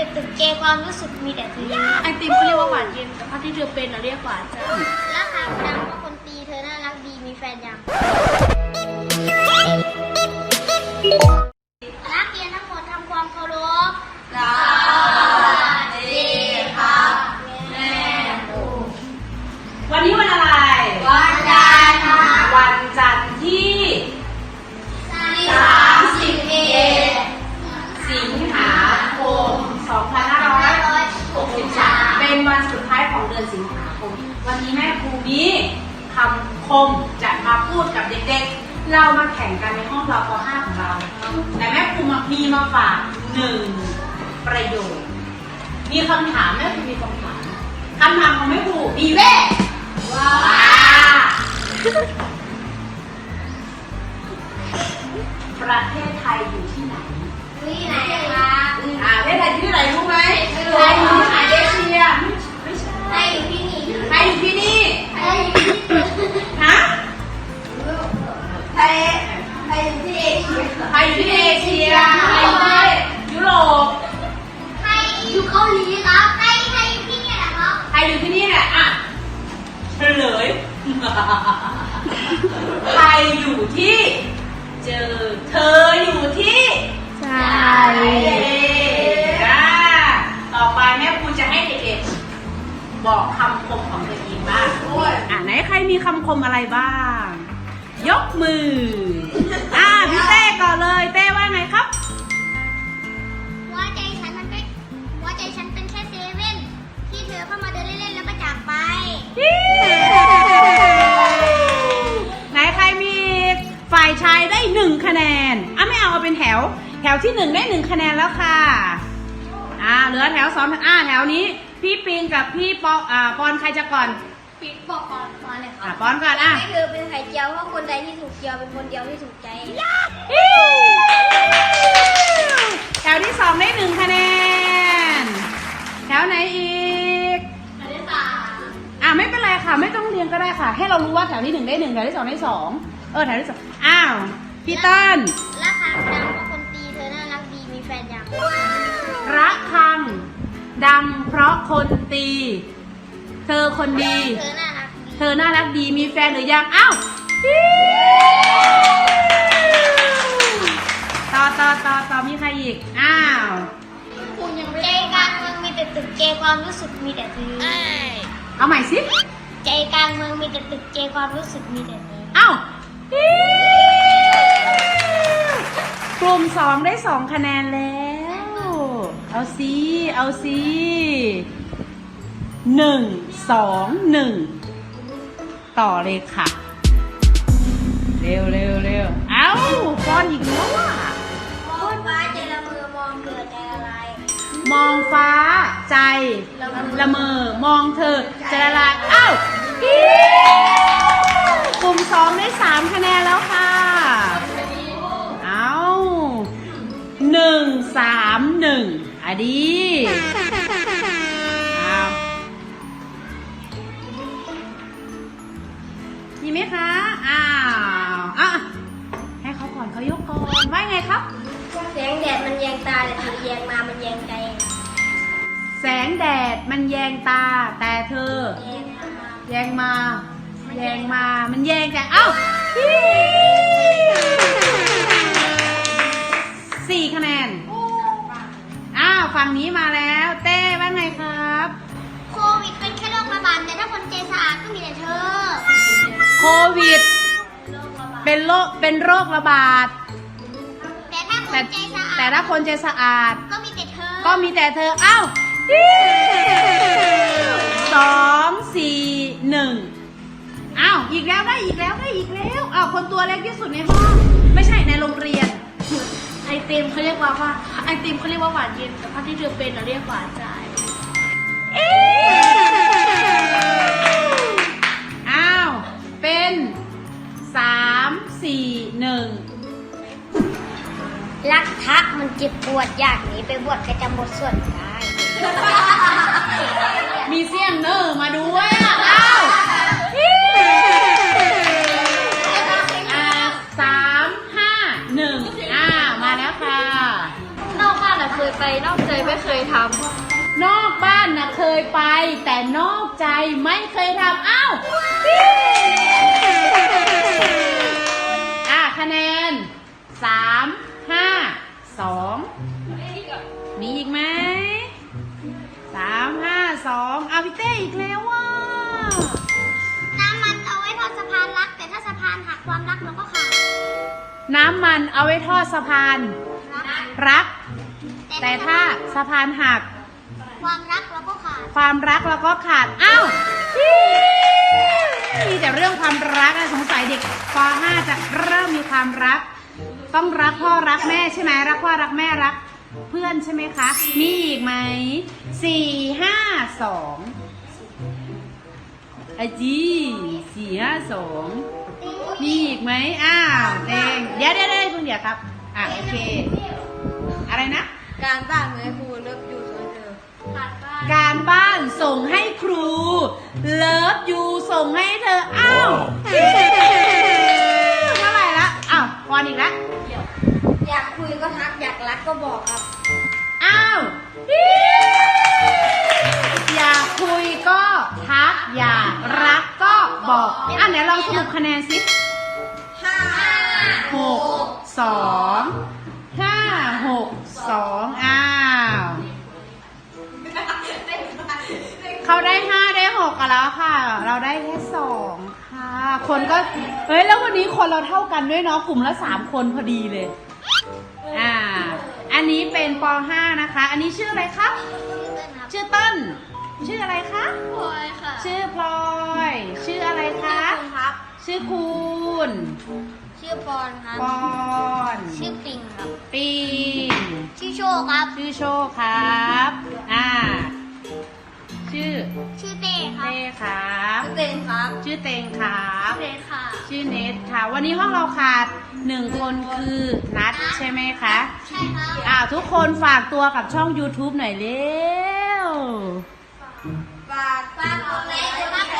แต่ตึกเจความรู้สึกมีแต่เธอไอติมเขาเรียกว่าหวานเย็นแต่ภาพที่เธอเป็นเราเรียกหวานจ้าราคาดังเพราะคนตีเธอน่ารักดีมีแฟนยัง แต่แม่ครูมามีมาฝากหนึ่งประโยค มีคำถามแม่ครูมีคำถามคำถามของแม่ครูมีเว่ว้าประเทศไทยอยู่ที่ไหนนี่ไหนครับอ่าประเทศไทยอยู่ที่ไหนรู้ไหมไม่รู้ไทยอยู่ที่ไหนเอเชียไม่ใช่ใครอยู่ที่นี่ไทยอยู่ที่นี่ใครอยู่ที่นี่ฮะไทยไทย ทยอยู่ที่เอเชียไทยอยู่ที่ยุโรปไทยอยู่เกาหลีครับไทยไทยอยู่ที่นี่แหละครับไทยอยู่ที่นี่แหละอะเฉลยไทยอยู่ที่ เจอ เธออยู่ที่ใช่อ่าต่อไปแม่ครูจะให้เด็กๆบอกคำคมของตัวเองบ้างอ่าไหนใครมีคำคมอะไรบ้าง ยกมือ อ่าพี่เต้ก่อนเลยเต้ เธอเข้ามาเดินเล่นๆแล้วก็จากไป ไหนใครมีฝ่ายชายได้หนึ่งคะแนนอะไม่เอาเอาเป็นแถว แถวที่หนึ่งได้หนึ่งคะแนนแล้วค่ะ อ่าเหลือแถวสองอ่าแถวนี้ พี่ปิงกับพี่ปออ่าปอนใครจะก่อน ปิดบอกก่อนมาเลยคอ่ารับปอนก่อนอะให้เธอเป็นไข่เจียวเพราะคนใดที่ถูกเจียวเป็นคนเดียวที่ถูกใจ แถวที่สองได้หนึ่งคะแนน แถวไหนอีกอันที่สามอ่าไม่เป็นไรค่ะ ไม่ต้องเรียงก็ได้ค่ะ ให้เรารู้ว่าแถวที่หนึ่งได้หนึ่งแถวที่สองได้สองเออแถวที่สองอ้าวพี่เต้นราคาดังเพราะคนตีเธอน่ารักดีมีแฟนยังระฆังดังเพราะคนตี เธอคนดี เธอน่ารักดีเธอน่ารักดีมีแฟนหรือยังอ้าวต่อต่อต่อต่อมีใครอีกอ้าวคุณยังไม่ใจกลางเมือง มีแต่ตึกเจความรู้สึกมีแต่เธอเอาใหม่สิ ใจกลางเมืองมีแต่ตึกเจความรู้สึกมีแต่เธออ้าวกลุ่มสองได้สองคะแนนแล้ว เอาสิเอาสิหนึ่งสองหนึ่งต่อเลยค่ะ เร็วเร็วเร็วเอ้าฟอนอีกแล้วอะ มองฟ้าใจ ละเมอ มองเธอจะละลายอ้าวกลุ่มสองได้สามคะแนนแล้วค่ะ เอาหนึ่งสามหนึ่งอะดี งแดดมันแยงตา แต่เธอแยงมาแยงมา แยงมา มันแยงแต่เอ้าสี่คะแนน อ้าว ฝั่งนี้มาแล้ว เต้ว่าไงครับ โควิดเป็นแค่โรคระบาดแต่ถ้าคนใจสะอาดก็มีแต่เธอ โควิดโรคระบาดเป็นโรค เป็นโรคระบาด แต่ถ้าคแต่นใจสะอาด แต่ถ้าคนใจสะอาด ก็มีแต่เธอ ก็มีแต่เธอ เอ้า สองสี่หนึ่งอ้าว อีกแล้วได้อีกแล้วได้อีกแล้วอ้าวคนตัวเล็กที่สุดในห้อง ไม่ใช่ในโรงเรียน ไอติมเขาเรียกว่าว่าไอติมเขาเรียกว่าหวานเย็นแต่ภาพที่เธอเป็นเราเรียกหวานใจอ้าว เป็นสามสี่หนึ่งรักทักมันเจ็บปวดอยากหนีไปบวชกระจำบทสวดได้ มีเสียงเนอร์มาด้วยอะอ้าวอ่าสามห้าหนึ่งอ้ามาแล้วค่ะ นอกบ้านเราเคยไปนอกใจไม่เคยทนอกบ้านนะเคยไป แต่นอกใจไม่เคยทำอ้าวอ่ ความรักเราก็ขาดน้ำมันเอาไว้ทอดสะพาน รักรัก แต่ถ้าสะพานหัก ความรักเราก็ขาดความรักเราก็ขาดอ้าวมีแต่เรื่องความรักนะสงสัยเด็กป .5 จะเริ่มมีความรัก ต้องรักพ่อรักแม่ใช่ไหมรักพ่อรักแม่รัก เพื่อนใช่ไหมคะ มีอีกไหมสี่ห้าสองอาจีสี่ห้าสอง มีอีกไหมอ้าวเตงเดี๋ยวเดี๋ยวเดี๋ยวเพิ่งเดี๋ยวครับ อะโอเค อะไรนะำการบ้านเหมือนครูเลิฟยูสวยเธอขาดบ้านการบ้านส่งให้ครูเลิฟยูส่งให้เธอ อ้าวเมื่อไหร่ละอ้าวพรอีกแล้วอยากคุยก็ทักอยากรักก็บอกครับ อ้าวอยากคุยก็ทักอยากรักก็บอกอะเดี๋ยวลองสรุปคะแนนสิห้า หกสองห้าหกสองอ้าว เขาได้ห้าได้หกกันแล้วค่ะ เราได้แค่สองค่ะ คนก็เฮ้ยแล้ววันนี้คนเราเท่ากันด้วยเนาะกลุ่มละสามคนพอดีเลย อ่า อันนี้เป็นป .5 นะคะ อันนี้ชื่ออะไรครับ ชื่อเต้นชื่ออะไรคะพลอยค่ะ ชื่อพลอย ชื่ออะไรคะครับชื่อคุณ ชื่อปอนครับ ปอนชื่อปิงครับ ปิง ชื่อโชคครับ ชื่อโชคครับ อ่า ชื่อ ชื่อเต้ครับ เต้ครับเต้นครับ ชื่อเตงครับ เต้ค่ะ ชื่อเนทค่ะ วันนี้ห้องเราขาดหนึ่งคนคือนัดใช่ไหมคะ ใช่ครับอ่าทุกคนฝากตัวกับช่อง YouTube หน่อยเร็ว ฝากฝากกดไลค์กดแชร์